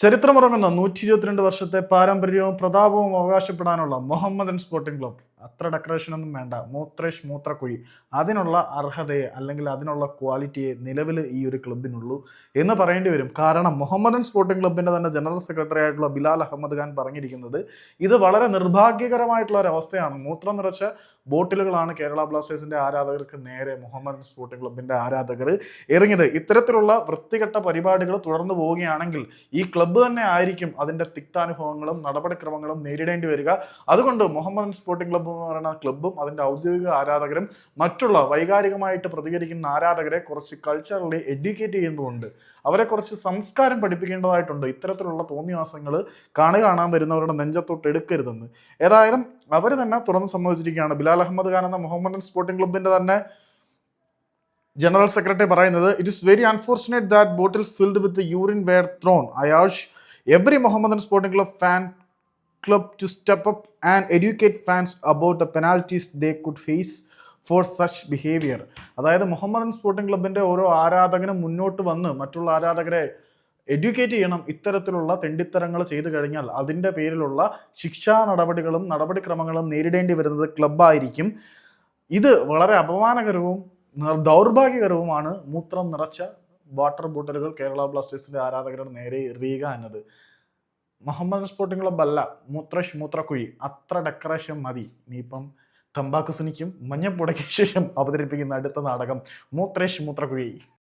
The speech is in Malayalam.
ചരിത്രമുറങ്ങുന്ന നൂറ്റി ഇരുപത്തിരണ്ട് വർഷത്തെ പാരമ്പര്യവും പ്രതാപവും അവകാശപ്പെടാനുള്ള മുഹമ്മദൻ സ്പോർട്ടിംഗ് ക്ലബ് അത്ര ഡെക്കറേഷൻ ഒന്നും വേണ്ട. മൂത്രേഷ് മൂത്രക്കുഴി. അതിനുള്ള അർഹതയെ അല്ലെങ്കിൽ അതിനുള്ള ക്വാളിറ്റിയെ നിലവിൽ ഈ ഒരു ക്ലബിനുള്ളൂ എന്ന് പറയേണ്ടി വരും. കാരണം മുഹമ്മദൻ സ്പോർട്ടിംഗ് ക്ലബിന്റെ തന്നെ ജനറൽ സെക്രട്ടറി ആയിട്ടുള്ള ബിലാൽ അഹമ്മദ് ഖാൻ പറഞ്ഞിരിക്കുന്നത് ഇത് വളരെ നിർഭാഗ്യകരമായിട്ടുള്ള ഒരു അവസ്ഥയാണ്. മൂത്രം നിറച്ച ബോട്ടിലുകളാണ് കേരള ബ്ലാസ്റ്റേഴ്സിന്റെ ആരാധകർക്ക് നേരെ മുഹമ്മദ് സ്പോർട്ടിംഗ് ക്ലബിന്റെ ആരാധകർ ഇറങ്ങിയത് ഇത്തരത്തിലുള്ള വൃത്തികെട്ട പരിപാടികൾ തുടർന്നു പോവുകയാണെങ്കിൽ ഈ ക്ലബ്ബ് തന്നെ ആയിരിക്കും അതിന്റെ തിക്താനുഭവങ്ങളും നടപടിക്രമങ്ങളും നേരിടേണ്ടി വരിക. അതുകൊണ്ട് മുഹമ്മദ് സ്പോർട്ടിംഗ് ക്ലബ്ബ് എന്ന് പറയുന്ന ക്ലബ്ബും അതിന്റെ ഔദ്യോഗിക ആരാധകരും മറ്റുള്ള വൈകാരികമായിട്ട് പ്രതികരിക്കുന്ന ആരാധകരെ കുറച്ച് കൾച്ചറലി എഡ്യൂക്കേറ്റ് ചെയ്യുന്നുമുണ്ട്. അവരെ കുറച്ച് സംസ്കാരം പഠിപ്പിക്കേണ്ടതായിട്ടുണ്ട്. ഇത്തരത്തിലുള്ള തോന്നിവാസങ്ങൾ കാണുക കാണാൻ വരുന്നവരുടെ നെഞ്ചത്തോട്ട് എടുക്കരുതെന്ന്. ഏതായാലും അവർ തന്നെ തുറന്ന് സമ്മതിച്ചിരിക്കുകയാണ്. ബിലാൽ അഹമ്മദ് ഖാൻ എന്ന മുഹമ്മദൻ സ്പോർട്ടിംഗ് ക്ലബിന്റെ തന്നെ ജനറൽ സെക്രട്ടറി പറയുന്നത് it is very unfortunate that bottles filled with urine were thrown as every Mohammedan Sporting Club fan club to step up and educate fans about the penalties they could face for such behaviour അതായത് മുഹമ്മദൻ സ്പോർട്ടിംഗ് ക്ലബിന്റെ ഓരോ ആരാധകനും മുന്നോട്ട് വന്ന് മറ്റുള്ള ആരാധകരെ എഡ്യൂക്കേറ്റ് ചെയ്യണം ഇത്തരത്തിലുള്ള തെണ്ടിത്തരങ്ങൾ ചെയ്തു കഴിഞ്ഞാൽ അതിന്റെ പേരിലുള്ള ശിക്ഷാ നടപടികളും നടപടിക്രമങ്ങളും നേരിടേണ്ടി വരുന്നത് ക്ലബ്ബായിരിക്കും ഇത് വളരെ അപമാനകരവും ദൗർഭാഗ്യകരവുമാണ് മൂത്രം നിറച്ച വാട്ടർ ബോട്ടിലുകൾ കേരള ബ്ലാസ്റ്റേഴ്സിന്റെ ആരാധകരുടെ നേരെ എറിയുക എന്നത്. മുഹമ്മദ് സ്പോർട്ടിംഗ് ക്ലബ് അല്ല മൂത്രഷ് മൂത്രക്കുഴി. അത്ര ഡെക്കറേഷൻ മതി. ഇനിയിപ്പം തമ്പാക്കു സുനിക്കും മഞ്ഞപ്പുടയ്ക്ക് ശേഷം അവതരിപ്പിക്കുന്ന അടുത്ത നാടകം മൂത്രേഷ് മൂത്രക്കുഴി.